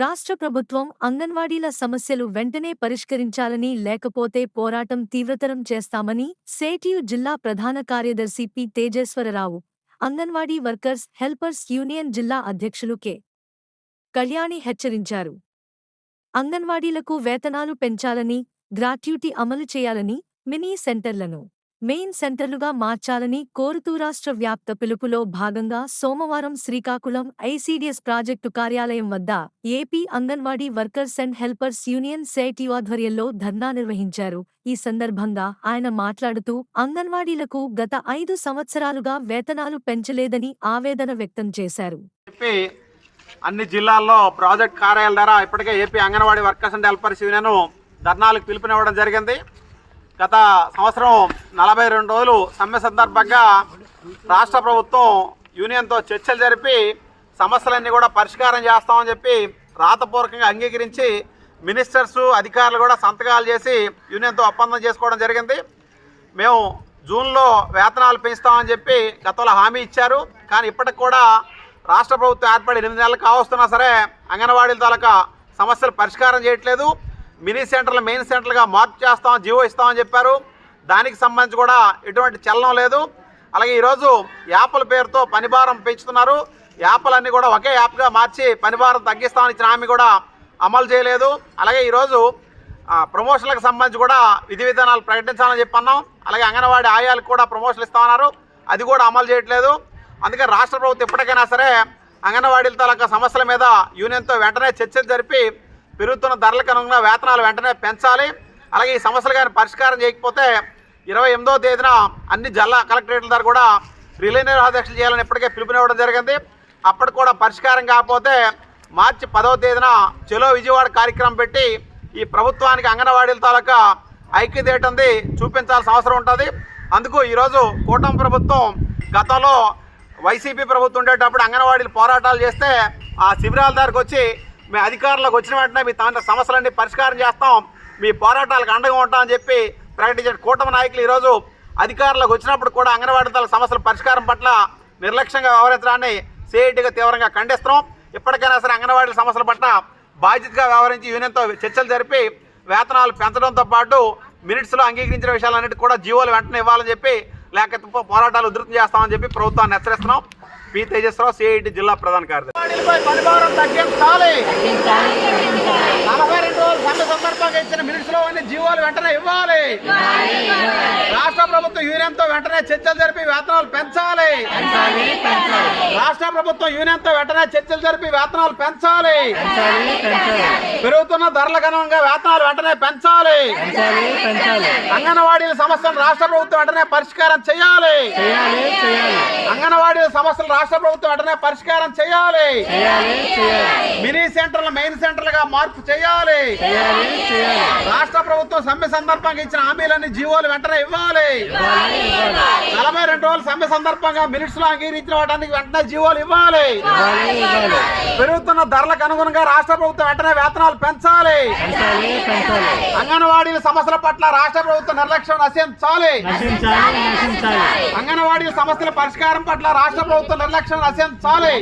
రాష్ట్ర ప్రభుత్వం అంగన్వాడీల సమస్యలు వెంటనే పరిష్కరించాలని లేకపోతే పోరాటం తీవ్రతరం చేస్తామని సేటియు జిల్లా ప్రధాన కార్యదర్శి P Tejeswararao anganwadi workers helpers union జిల్లా అధ్యక్షులు కె. కళ్యాణి హెచ్చరించారు. అంగన్వాడీలకు వేతనాలు పెంచాలని గ్రాట్యుటీ అమలు చేయాలని మినీ సెంటర్లను మెయిన్ సెంటర్లుగా మార్చాలని కోరుతూ రాష్ట్ర వ్యాప్త పిలుపులో భాగంగా సోమవారం శ్రీకాకుళం ఐసీడీఎస్ ప్రాజెక్టు కార్యాలయం వద్ద AP anganwadi workers and helpers union CITU ఆధ్వర్యంలో ధర్నా నిర్వహించారు. ఈ సందర్భంగా ఆయన మాట్లాడుతూ అంగన్వాడీలకు గత ఐదు సంవత్సరాలుగా వేతనాలు పెంచలేదని ఆవేదన వ్యక్తం చేశారు. అన్ని జిల్లాల్లో ప్రాజెక్ట్ కార్యాలయాల ద్వారా ఇప్పటికే AP anganwadi workers and helpers union ధర్నాలకు పిలుపునివ్వడం జరిగింది. గత సంవత్సరం నలభై రెండు రోజులు సమ్మె సందర్భంగా రాష్ట్ర ప్రభుత్వం యూనియన్తో చర్చలు జరిపి సమస్యలన్నీ కూడా పరిష్కారం చేస్తామని చెప్పి రాతపూర్వకంగా అంగీకరించి మినిస్టర్స్ అధికారులు కూడా సంతకాలు చేసి యూనియన్తో ఒప్పందం చేసుకోవడం జరిగింది. మేము జూన్లో వేతనాలు పెంచుతామని చెప్పి గతంలో హామీ ఇచ్చారు. కానీ ఇప్పటికి కూడా రాష్ట్ర ప్రభుత్వం ఏర్పడి ఎనిమిది నెలలు కావస్తున్నా సరే అంగన్వాడీల తాలూకా సమస్యలు పరిష్కారం చేయట్లేదు. మినీ సెంటర్లు మెయిన్ సెంటర్లుగా మార్పు చేస్తాం జీవో ఇస్తామని చెప్పారు. దానికి సంబంధించి కూడా ఎటువంటి చలనం లేదు. అలాగే ఈరోజు యాప్ల పేరుతో పనిభారం పెంచుతున్నారు. యాప్లన్నీ కూడా ఒకే యాప్గా మార్చి పనిభారం తగ్గిస్తామని ఇచ్చిన హామీ కూడా అమలు చేయలేదు. అలాగే ఈరోజు ప్రమోషన్లకు సంబంధించి కూడా విధి విధానాలు ప్రకటించాలని చెప్పన్నాం. అలాగే అంగన్వాడీ ఆయాలకు కూడా ప్రమోషన్లు ఇస్తామన్నారు. అది కూడా అమలు చేయట్లేదు. అందుకే రాష్ట్ర ప్రభుత్వం ఎప్పటికైనా సరే అంగన్వాడీల తాలూకా సమస్యల మీద యూనియన్తో వెంటనే చర్చలు జరిపి పెరుగుతున్న ధరలకు అనుగుణంగా వేతనాలు వెంటనే పెంచాలి. అలాగే ఈ సమస్యలు కానీ పరిష్కారం చేయకపోతే ఇరవై ఎనిమిదో తేదీన అన్ని జిల్లా కలెక్టరేట్ల ద్వారా కూడా రిలే నిరాధ్యక్షలు చేయాలని ఇప్పటికే పిలుపునివ్వడం జరిగింది. అప్పటికి కూడా పరిష్కారం కాకపోతే మార్చి పదవ తేదీన చెలో విజయవాడ కార్యక్రమం పెట్టి ఈ ప్రభుత్వానికి అంగన్వాడీల తాలూకా ఐక్యత చూపించాల్సిన అవసరం ఉంటుంది. అందుకు ఈరోజు కూటమి ప్రభుత్వం గతంలో వైసీపీ ప్రభుత్వం ఉండేటప్పుడు అంగన్వాడీలు పోరాటాలు చేస్తే ఆ శిబిరాల దగ్గరకు వచ్చి మీ అధికారంలోకి వచ్చిన వెంటనే మీ తమ సమస్యలన్నీ పరిష్కారం చేస్తాం. మీ పోరాటాలకు అండగా ఉంటామని చెప్పి ప్రకటించిన కూటమి నాయకులు ఈరోజు అధికారంలోకి వచ్చినప్పుడు కూడా అంగన్వాడీ తల సమస్యల పరిష్కారం పట్ల నిర్లక్ష్యంగా వ్యవహరించడాన్ని సిఐటిగా తీవ్రంగా ఖండిస్తున్నాం. ఇప్పటికైనా సరే అంగన్వాడీల సమస్యల పట్ల బాధ్యతగా వ్యవహరించి యూనియన్తో చర్చలు జరిపి వేతనాలు పెంచడంతో పాటు మినిట్స్లో అంగీకరించిన విషయాలన్నిటి కూడా జీవోలు వెంటనే ఇవ్వాలని చెప్పి లేకపోతే పోరాటాలు ఉధృతం చేస్తామని చెప్పి ప్రభుత్వాన్ని హెచ్చరిస్తున్నాం. పి తేజస్రావు సిఐటి జిల్లా ప్రధాన కార్యదర్శి పనిభారం తగ్గించాలి నలభై రెండు రోజులు సమ్మె సందర్భంగా ఇచ్చిన మినిట్స్లో అన్ని జీవోలు వెంటనే ఇవ్వాలి. రాష్ట్ర ప్రభుత్వం యూనియన్తో వెంటనే చర్చలు జరిపి వేతనాలు పెంచాలి. రాష్ట్ర ప్రభుత్వం యూనియన్తో వెంటనే చర్చలు జరిపి వేతనాలు పెంచాలి. పెరుగుతున్న ధరల గణంగా వేతనాలు వెంటనే పెంచాలి. అంగన్వాడీల సమస్యలు రాష్ట్ర ప్రభుత్వం వెంటనే పరిష్కారం చేయాలి. అంగన్వాడీల సమస్యలు రాష్ట్ర ప్రభుత్వం వెంటనే పరిష్కారం చేయాలి. మినీ సెంటర్లు మెయిన్ సెంటర్లుగా మార్పు చేయాలి. రాష్ట్ర ప్రభుత్వం సమ్మె సందర్భంగా ఇచ్చిన హామీలన్నీ జీవోలు వెంటనే ఇవ్వాలి నలభై రెండు రోజుల సమ్మె సందర్భంగా మినిట్స్లో అంగీకరించిన వాటానికి వెంటనే జీవోలు ఇవ్వాలి. పెరుగుతున్న ధరలకు అనుగుణంగా రాష్ట్ర ప్రభుత్వం వెంటనే వేతనాలు పెంచాలి. అంగన్వాడీల సమస్యల పట్ల రాష్ట్ర ప్రభుత్వం నిర్లక్ష్యం నశించాలి. అంగన్వాడీ సమస్యల పరిష్కారం పట్ల రాష్ట్ర ప్రభుత్వం నిర్లక్ష్యం నశించాలి.